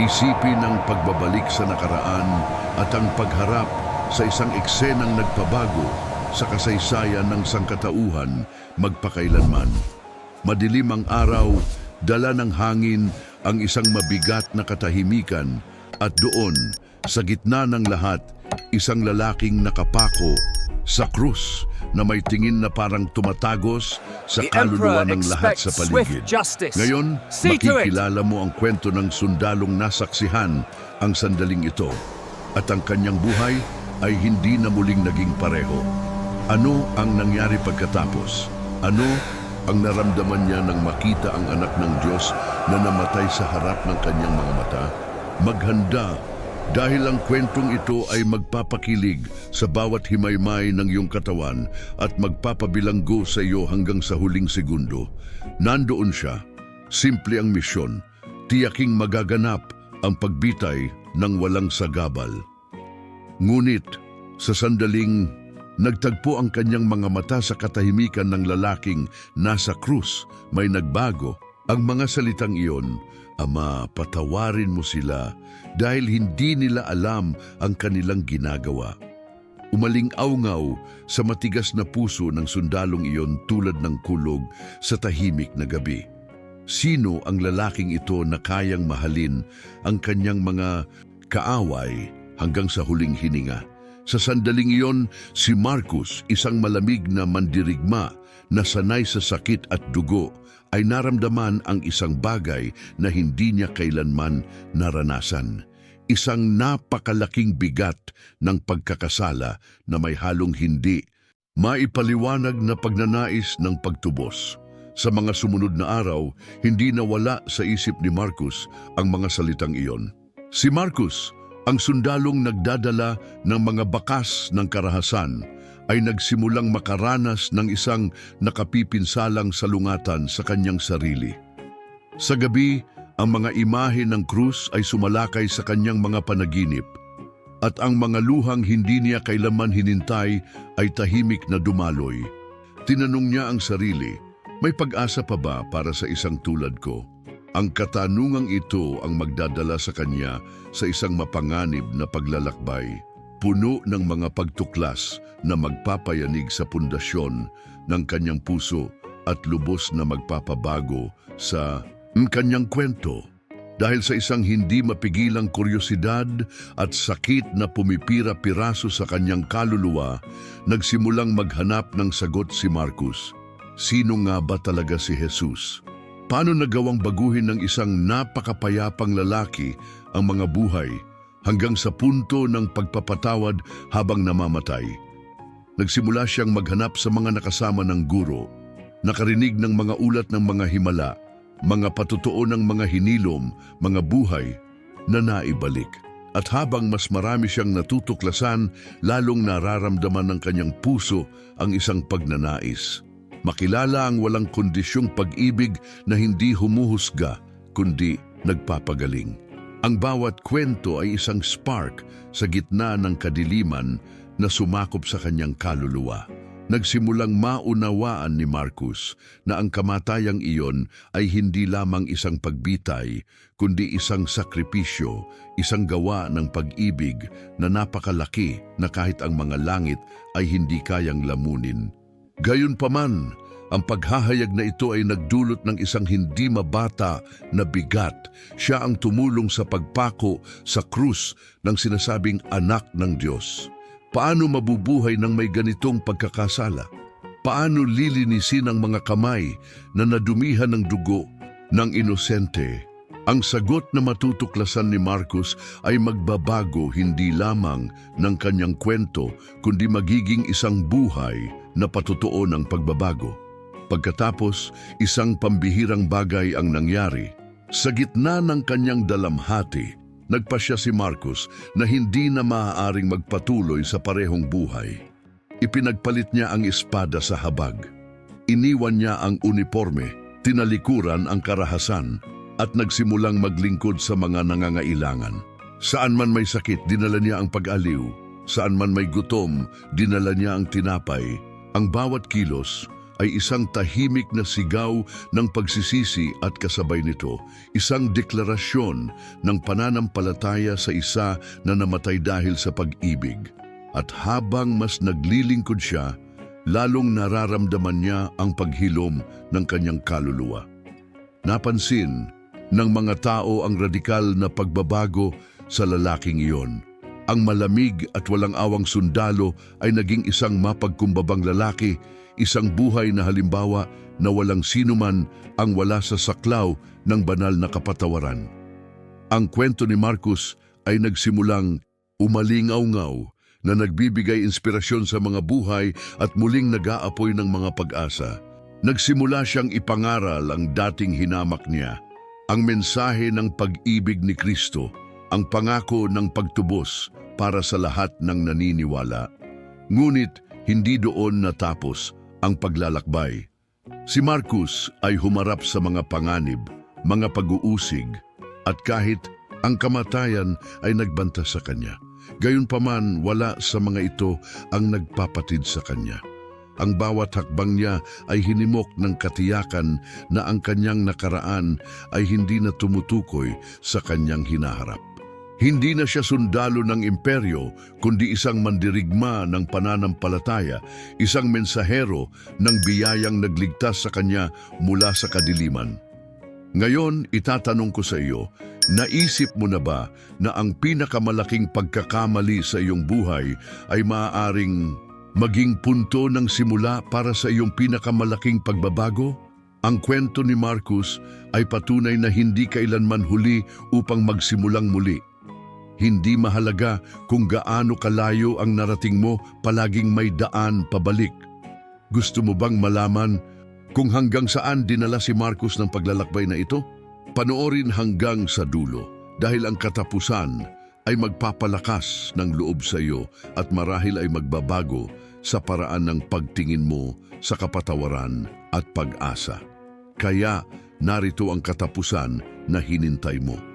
Isipin ang pagbabalik sa nakaraan at ang pagharap sa isang eksenang nagpabago sa kasaysayan ng sangkatauhan magpakailanman. Madilim ang araw, dala ng hangin ang isang mabigat na katahimikan at doon, sa gitna ng lahat, isang lalaking nakapako sa krus na may tingin na parang tumatagos sa kaluluwa ng lahat sa paligid. Ngayon, makikilala mo ang kwento ng sundalong nasaksihan ang sandaling ito at ang kanyang buhay ay hindi na muling naging pareho. Ano ang nangyari pagkatapos? Ano ang naramdaman niya nang makita ang anak ng Diyos na namatay sa harap ng kanyang mga mata? Maghanda dahil ang kwentong ito ay magpapakilig sa bawat himaymay ng iyong katawan at magpapabilanggo sa iyo hanggang sa huling segundo. Nandoon siya, simple ang misyon, tiyaking magaganap ang pagbitay ng walang sagabal. Ngunit sa sandaling nagtagpo ang kanyang mga mata sa katahimikan ng lalaking nasa krus, may nagbago. Ang mga salitang iyon, Ama, patawarin mo sila dahil hindi nila alam ang kanilang ginagawa. Umaling-awngaw sa matigas na puso ng sundalong iyon tulad ng kulog sa tahimik na gabi. Sino ang lalaking ito na kayang mahalin ang kanyang mga kaaway hanggang sa huling hininga? Sa sandaling iyon, si Marcus, isang malamig na mandirigma na sanay sa sakit at dugo, ay naramdaman ang isang bagay na hindi niya kailanman naranasan. Isang napakalaking bigat ng pagkakasala na may halong hindi maipaliwanag na pagnanais ng pagtubos. Sa mga sumunod na araw, hindi nawala sa isip ni Marcus ang mga salitang iyon. Si Marcus, ang sundalong nagdadala ng mga bakas ng karahasan, ay nagsimulang makaranas ng isang nakapipinsalang salungatan sa kanyang sarili. Sa gabi, ang mga imahe ng krus ay sumalakay sa kanyang mga panaginip at ang mga luhang hindi niya kailaman hinintay ay tahimik na dumaloy. Tinanong niya ang sarili, may pag-asa pa ba para sa isang tulad ko? Ang katanungang ito ang magdadala sa kanya sa isang mapanganib na paglalakbay, puno ng mga pagtuklas na magpapayanig sa pundasyon ng kanyang puso at lubos na magpapabago sa mm, kanyang kwento. Dahil sa isang hindi mapigilang kuryosidad at sakit na pumipira-piraso sa kanyang kaluluwa, nagsimulang maghanap ng sagot si Marcus. Sino nga ba talaga si Jesus? Paano nagawang baguhin ng isang napakapayapang lalaki ang mga buhay hanggang sa punto ng pagpapatawad habang namamatay? Nagsimula siyang maghanap sa mga nakasama ng guro, nakarinig ng mga ulat ng mga himala, mga patutuo ng mga hinilom, mga buhay na naibalik. At habang mas marami siyang natutuklasan, lalong nararamdaman ng kanyang puso ang isang pagnanais. Makilala ang walang kondisyong pag-ibig na hindi humuhusga, kundi nagpapagaling. Ang bawat kwento ay isang spark sa gitna ng kadiliman na sumakop sa kanyang kaluluwa. Nagsimulang maunawaan ni Marcus na ang kamatayang iyon ay hindi lamang isang pagbitay, kundi isang sakripisyo, isang gawa ng pag-ibig na napakalaki na kahit ang mga langit ay hindi kayang lamunin. Gayunpaman, ang paghahayag na ito ay nagdulot ng isang hindi mabata na bigat. Siya ang tumulong sa pagpako sa krus ng sinasabing anak ng Diyos. Paano mabubuhay ng may ganitong pagkakasala? Paano lilinisin ang mga kamay na nadumihan ng dugo ng inosente? Ang sagot na matutuklasan ni Marcus ay magbabago hindi lamang ng kanyang kwento, kundi magiging isang buhay na patutuo ng pagbabago. Pagkatapos, isang pambihirang bagay ang nangyari. Sa gitna ng kanyang dalamhati, nagpasya si Marcus na hindi na maaaring magpatuloy sa parehong buhay. Ipinagpalit niya ang espada sa habag. Iniwan niya ang uniforme, tinalikuran ang karahasan, at nagsimulang maglingkod sa mga nangangailangan. Saan man may sakit, dinala niya ang pag-aliw. Saan man may gutom, dinala niya ang tinapay. Ang bawat kilos ay isang tahimik na sigaw ng pagsisisi at kasabay nito, isang deklarasyon ng pananampalataya sa isa na namatay dahil sa pag-ibig. At habang mas naglilingkod siya, lalong nararamdaman niya ang paghilom ng kanyang kaluluwa. Napansin ng mga tao ang radikal na pagbabago sa lalaking iyon. Ang malamig at walang awang sundalo ay naging isang mapagkumbabang lalaki, isang buhay na halimbawa na walang sinuman ang wala sa saklaw ng banal na kapatawaran. Ang kwento ni Marcus ay nagsimulang umalingaw-ngaw na nagbibigay inspirasyon sa mga buhay at muling nag-aapoy ng mga pag-asa. Nagsimula siyang ipangaral ang dating hinamak niya, ang mensahe ng pag-ibig ni Kristo, ang pangako ng pagtubos para sa lahat ng naniniwala. Ngunit hindi doon natapos ang paglalakbay. Si Marcus ay humarap sa mga panganib, mga pag-uusig, at kahit ang kamatayan ay nagbanta sa kanya. Gayunpaman, wala sa mga ito ang nagpapatid sa kanya. Ang bawat hakbang niya ay hinimok ng katiyakan na ang kanyang nakaraan ay hindi na tumutukoy sa kanyang hinaharap. Hindi na siya sundalo ng imperyo, kundi isang mandirigma ng pananampalataya, isang mensahero ng biyayang nagligtas sa kanya mula sa kadiliman. Ngayon, itatanong ko sa iyo, naisip mo na ba na ang pinakamalaking pagkakamali sa iyong buhay ay maaaring maging punto ng simula para sa iyong pinakamalaking pagbabago? Ang kwento ni Marcus ay patunay na hindi kailanman huli upang magsimulang muli. Hindi mahalaga kung gaano kalayo ang narating mo, palaging may daan pabalik. Gusto mo bang malaman kung hanggang saan dinala si Marcus ng paglalakbay na ito? Panoorin hanggang sa dulo dahil ang katapusan ay magpapalakas ng loob sa iyo at marahil ay magbabago sa paraan ng pagtingin mo sa kapatawaran at pag-asa. Kaya narito ang katapusan na hinintay mo.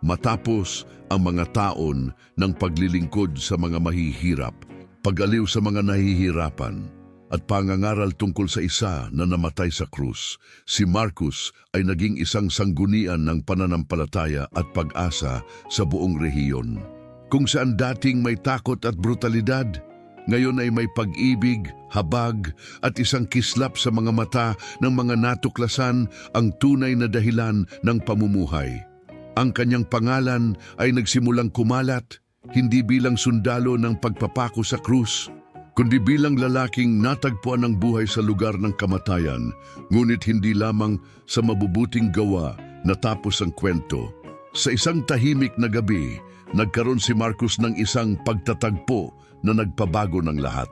Matapos ang mga taon ng paglilingkod sa mga mahihirap, pag-aliw sa mga nahihirapan, at pangangaral tungkol sa isa na namatay sa krus, si Marcus ay naging isang sanggunian ng pananampalataya at pag-asa sa buong rehiyon. Kung saan dating may takot at brutalidad, ngayon ay may pag-ibig, habag at isang kislap sa mga mata ng mga natuklasan ang tunay na dahilan ng pamumuhay. Ang kanyang pangalan ay nagsimulang kumalat, hindi bilang sundalo ng pagpapako sa krus, kundi bilang lalaking natagpuan ng buhay sa lugar ng kamatayan, ngunit hindi lamang sa mabubuting gawa natapos ang kwento. Sa isang tahimik na gabi, nagkaroon si Marcus ng isang pagtatagpo na nagpabago ng lahat.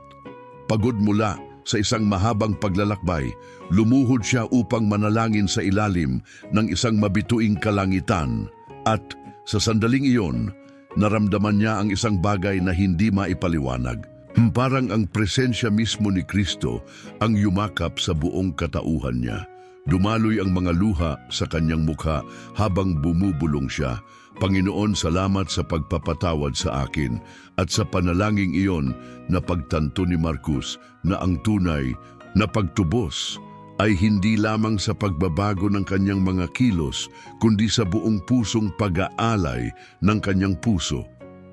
Pagod mula sa isang mahabang paglalakbay, lumuhod siya upang manalangin sa ilalim ng isang mabituing kalangitan at sa sandaling iyon, naramdaman niya ang isang bagay na hindi maipaliwanag. Parang ang presensya mismo ni Kristo ang yumakap sa buong katauhan niya. Dumaloy ang mga luha sa kanyang mukha habang bumubulong siya. Panginoon, salamat sa pagpapatawad sa akin at sa panalangin iyon na pagtanto ni Marcus na ang tunay na pagtubos ay hindi lamang sa pagbabago ng kanyang mga kilos, kundi sa buong pusong pag-aalay ng kanyang puso.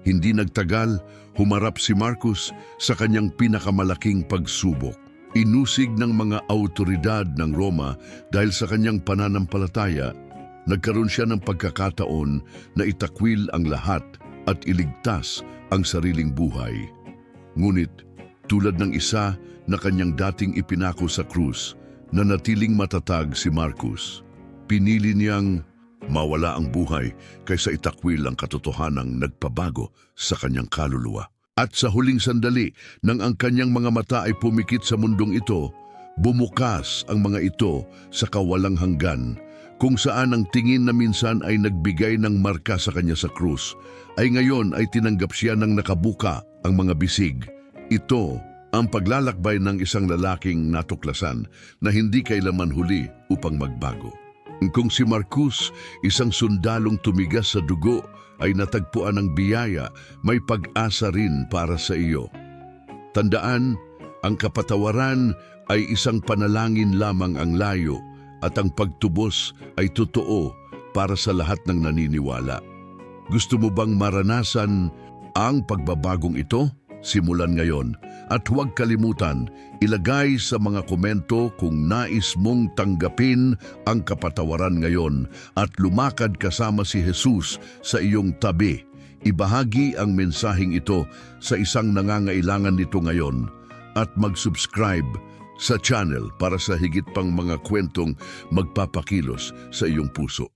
Hindi nagtagal, humarap si Marcus sa kanyang pinakamalaking pagsubok. Inusig ng mga autoridad ng Roma dahil sa kanyang pananampalataya, nagkaroon siya ng pagkakataon na itakwil ang lahat at iligtas ang sariling buhay. Ngunit, tulad ng isa na kanyang dating ipinako sa krus, na natiling matatag si Marcus, pinili niyang mawala ang buhay kaysa itakwil ang katotohanang nagpabago sa kanyang kaluluwa. At sa huling sandali, nang ang kanyang mga mata ay pumikit sa mundong ito, bumukas ang mga ito sa kawalang hanggan, kung saan ang tingin na minsan ay nagbigay ng marka sa kanya sa krus, ay ngayon ay tinanggap siya ng nakabuka ang mga bisig. Ito ang paglalakbay ng isang lalaking natuklasan na hindi kailaman huli upang magbago. Kung si Marcus, isang sundalong tumigas sa dugo, ay natagpuan ng biyaya, may pag-asa rin para sa iyo. Tandaan, Ang kapatawaran ay isang panalangin lamang ang layo at ang pagtubos ay totoo para sa lahat ng naniniwala. Gusto mo bang maranasan ang pagbabagong ito? Simulan ngayon at huwag kalimutan ilagay sa mga komento kung nais mong tanggapin ang kapatawaran ngayon at lumakad kasama si Jesus sa iyong tabi. Ibahagi ang mensaheng ito sa isang nangangailangan nito ngayon at mag-subscribe sa channel para sa higit pang mga kwentong magpapakilos sa iyong puso.